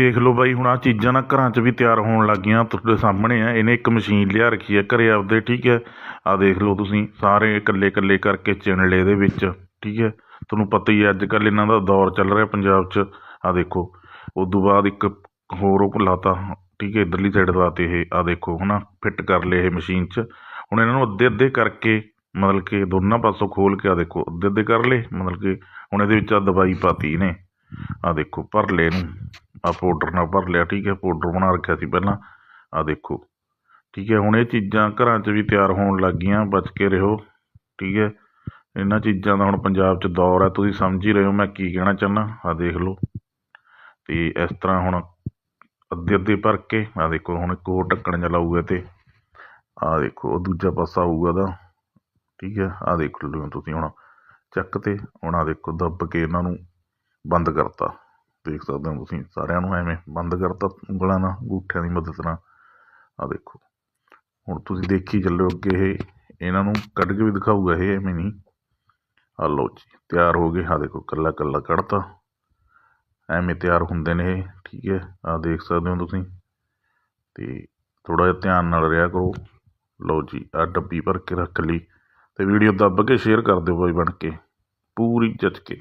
ਦੇਖ ਲਓ ਬਾਈ, ਹੁਣ ਆ ਚੀਜ਼ਾਂ ਨਾ ਘਰਾਂ 'ਚ ਵੀ ਤਿਆਰ ਹੋਣ ਲੱਗ ਗਈਆਂ ਤੁਹਾਡੇ ਸਾਹਮਣੇ ਆ। ਇਹਨੇ ਇੱਕ ਮਸ਼ੀਨ ਲਿਆ ਰੱਖੀ ਹੈ ਘਰੇ ਆਪਦੇ, ਠੀਕ ਹੈ? ਆ ਦੇਖ ਲਓ ਤੁਸੀਂ, ਸਾਰੇ ਇਕੱਲੇ ਇਕੱਲੇ ਕਰਕੇ ਚਿਣਲੇ ਇਹਦੇ ਵਿੱਚ, ਠੀਕ ਹੈ? ਤੁਹਾਨੂੰ ਪਤਾ ਹੀ ਹੈ ਅੱਜ ਕੱਲ੍ਹ ਇਹਨਾਂ ਦਾ ਦੌਰ ਚੱਲ ਰਿਹਾ ਪੰਜਾਬ 'ਚ। ਆ ਦੇਖੋ, ਉਦੋਂ ਬਾਅਦ ਇੱਕ ਹੋਰ ਉਹ ਲਾਤਾ, ਠੀਕ ਹੈ? ਇਧਰਲੀ ਸਾਈਡ ਲਾਤੇ ਇਹ ਆ ਦੇਖੋ, ਹਨਾ? ਫਿੱਟ ਕਰ ਲਏ ਇਹ ਮਸ਼ੀਨ 'ਚ। ਹੁਣ ਇਹਨਾਂ ਨੂੰ ਅੱਧੇ ਅੱਧੇ ਕਰਕੇ, ਮਤਲਬ ਕਿ ਦੋਨਾਂ ਪਾਸੋਂ ਖੋਲ ਕੇ ਆ ਦੇਖੋ, ਅੱਧੇ ਅੱਧੇ ਕਰ ਲਏ, ਮਤਲਬ ਕਿ ਹੁਣ ਇਹਦੇ ਵਿੱਚ ਆ ਦਵਾਈ ਪਾਤੀ ਇਹਨੇ। ਆ ਦੇਖੋ, ਭਰ ਲਏ ਇਹਨੂੰ। ਆ ਪਾਊਡਰ ਨਾਲ ਭਰ ਲਿਆ, ਠੀਕ ਹੈ ਪਾਊਡਰ ਬਣਾ ਰੱਖਿਆ ਸੀ ਪਹਿਲਾਂ। ਆ ਦੇਖੋ, ਠੀਕ ਹੈ, ਹੁਣ ਇਹ ਚੀਜ਼ਾਂ ਘਰਾਂ 'ਚ ਵੀ ਤਿਆਰ ਹੋਣ ਲੱਗ ਗਈਆਂ, ਬਚ ਕੇ ਰਹੋ, ਠੀਕ ਹੈ। ਇਹਨਾਂ ਚੀਜ਼ਾਂ ਦਾ ਹੁਣ ਪੰਜਾਬ 'ਚ ਦੌਰ ਹੈ, ਤੁਸੀਂ ਸਮਝ ਹੀ ਰਹੇ ਹੋ ਮੈਂ ਕੀ ਕਹਿਣਾ ਚਾਹੁੰਦਾ ਆ ਦੇਖ ਲਓ। ਤੇ ਇਸ ਤਰ੍ਹਾਂ ਹੁਣ ਅੱਧੇ ਅੱਧੇ ਭਰ ਕੇ ਆ ਦੇਖੋ, ਹੁਣ ਇੱਕ ਹੋਰ ਢੱਕਣ ਜਿਹਾ ਲਾਊਗਾ ਤੇ ਆ ਦੇਖੋ, ਉਹ ਦੂਜਾ ਪਾਸਾ ਆਊਗਾ ਉਹਦਾ, ਠੀਕ ਹੈ ਆ ਦੇਖ ਲਓ ਤੁਸੀਂ ਹੁਣ। ਚੱਕ ਤੇ ਹੁਣ ਆ ਦੇਖੋ, ਦੱਬ ਕੇ ਇਹਨਾਂ ਨੂੰ ਬੰਦ ਕਰਤਾ। ਦੇਖ ਸਕਦੇ ਹੋ ਤੁਸੀਂ, ਸਾਰਿਆਂ ਨੂੰ ਐਵੇਂ ਬੰਦ ਕਰਤਾ ਉਂਗਲਾਂ ਨਾਲ, ਅੰਗੂਠਿਆਂ ਦੀ ਮਦਦ ਨਾਲ। ਆ ਦੇਖੋ, ਹੁਣ ਤੁਸੀਂ ਦੇਖੀ ਚੱਲਿਓ ਅੱਗੇ ਇਹ, ਇਹਨਾਂ ਨੂੰ ਕੱਢ ਕੇ ਵੀ ਦਿਖਾਊਗਾ ਇਹ, ਐਵੇਂ ਨਹੀਂ। ਆ ਲਓ ਜੀ, ਤਿਆਰ ਹੋ ਗਏ। ਆ ਦੇਖੋ ਕੱਲਾ ਕੱਲਾ ਕੱਢਤਾ। ਐਵੇਂ ਤਿਆਰ ਹੁੰਦੇ ਨੇ ਇਹ, ਠੀਕ ਹੈ। ਆ ਦੇਖ ਸਕਦੇ ਹੋ ਤੁਸੀਂ। ਤੇ ਥੋੜਾ ਜਿਹਾ ਧਿਆਨ ਨਾਲ ਰਿਹਾ ਕਰੋ। ਲਓ ਜੀ ਆ ਡੱਬੀ ਭਰ ਕੇ ਰੱਖ ਲਈ। ਤੇ ਵੀਡੀਓ ਦੱਬ ਕੇ ਸ਼ੇਅਰ ਕਰ ਦਿਓ ਬਾਈ ਬਣ ਕੇ। ਪੂਰੀ ਜੱਜ ਕੇ।